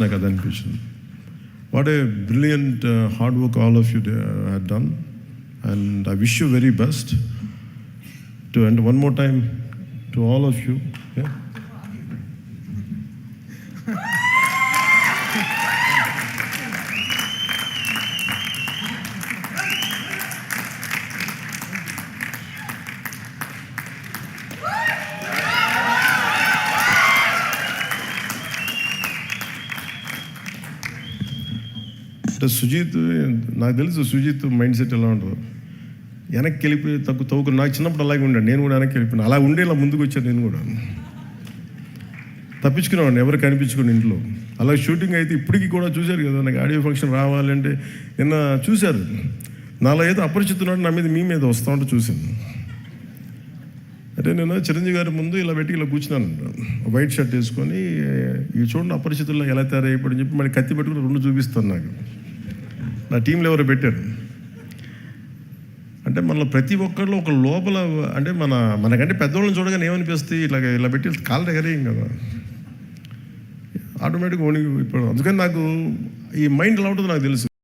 నాకు అది అనిపించింది what a brilliant hard work all of you had done and I wish you very best to and one more time to all of you అంటే సుజీత్ నాకు తెలుసు Sujeeth mind set ఎలా ఉంటుందో. వెనక్కి వెళ్ళిపోయి తక్కువ తవ్వుకు నాకు చిన్నప్పుడు అలాగే ఉండే నేను కూడా వెనక్కి వెళ్ళిపోయాను. అలా ఉండే ఇలా ముందుకు వచ్చాను నేను కూడా. తప్పించుకునేవాడిని ఎవరు కనిపించుకుని ఇంట్లో. అలా షూటింగ్ అయితే ఇప్పటికీ కూడా చూశారు కదా నాకు ఆడియో ఫంక్షన్ రావాలంటే నిన్న చూశారు. నాలో ఏదో అపరిచితున్నాడు నా మీద మీ మీద వస్తూ ఉంటే చూశాను. అంటే నేను చిరంజీవి గారి ముందు ఇలా పెట్టి ఇలా కూర్చున్నాను. వైట్ షర్ట్ వేసుకొని ఇవి చూడండి అపరిచితుల్లో ఎలా తయారైపోయి చెప్పి మళ్ళీ కత్తి పెట్టుకుని రెండు చూపిస్తాను నాకు. నా టీంలో ఎవరు పెట్టారు? అంటే మనలో ప్రతి ఒక్కరిలో ఒక లోపల అంటే మన మనకంటే పెద్దవాళ్ళని చూడగానే ఏమనిపిస్తుంది? ఇట్లా ఇలా పెట్టి కాళ్ళ దగ్గరేం కదా. ఆటోమేటిక్గా వణికి ఇప్పుడు అందుకని నాకు ఈ మైండ్ ఎలా ఉంటుందో నాకు తెలుసు.